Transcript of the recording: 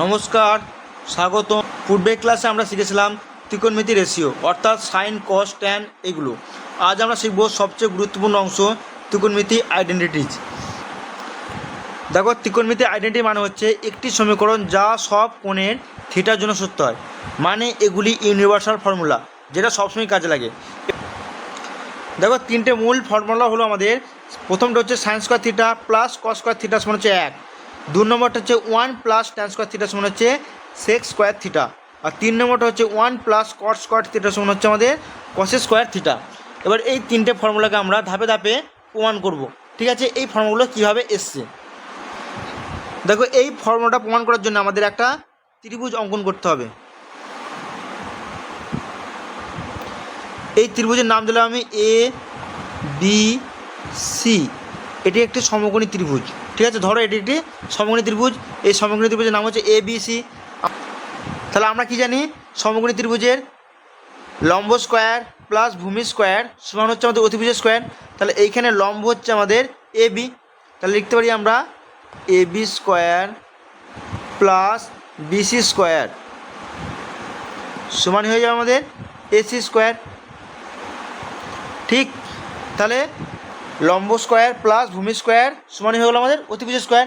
নমস্কার স্বাগত পূর্বের ক্লাসে আমরা শিখেছিলাম ত্রিকোণমিতি রেশিও অর্থাৎ সাইন কস ট্যান এগুলো। আজ আমরা শিখব সবচেয়ে গুরুত্বপূর্ণ অংশ, ত্রিকোণমিতি আইডেন্টিটিজ দেখো, ত্রিকোণমিতি আইডেন্টিটি মানে হচ্ছে একটি সমীকরণ যা সব কোণের থিটার জন্য সত্য হয়। মানে এগুলি ইউনিভার্সাল ফর্মুলা যেটা সবসময় কাজে লাগে। দেখো, তিনটে মূল ফর্মুলা হলো আমাদের, প্রথমটা হচ্ছে sine square theta plus cos square theta সমান হচ্ছে এক। দু নম্বরটা হচ্ছে one plus tan square theta সমান হচ্ছে সেক্স স্কোয়ার থিটা আর তিন নম্বরটা হচ্ছে one plus cot square theta সমান হচ্ছে আমাদের কসে স্কোয়ার থিটা এবার এই তিনটে ফর্মুলাকে আমরা ধাপে ধাপে প্রমাণ করব। ঠিক আছে? এই ফর্মুলা কীভাবে এসছে? দেখো, এই ফর্মুলাটা প্রমাণ করার জন্য আমাদের একটা ত্রিভুজ অঙ্কন করতে হবে। এই ত্রিভুজের নাম দিলাম আমি এ বি সি এটি একটি সমকোণী ত্রিভুজ। ঠিক আছে? ধরো এটি একটি সমকোণী ত্রিভুজ। এই সমকোণী ত্রিভুজের নাম হচ্ছে এ তাহলে আমরা কি জানি? সমকোণী ত্রিভুজের লম্ব স্কোয়ার প্লাস ভূমি স্কোয়ার সমান হচ্ছে আমাদের অতিভুজের স্কোয়ার। তাহলে এইখানে লম্ব হচ্ছে আমাদের এ বি তাহলে লিখতে পারি আমরা A B square plus BC square. সমান হয়ে যাবে আমাদের এসি স্কোয়ার। ঠিক? তাহলে লম্ব স্কোয়ার প্লাস ভূমি স্কোয়ার সমান হয়ে গেল আমাদের অতিভুজ স্কোয়ার।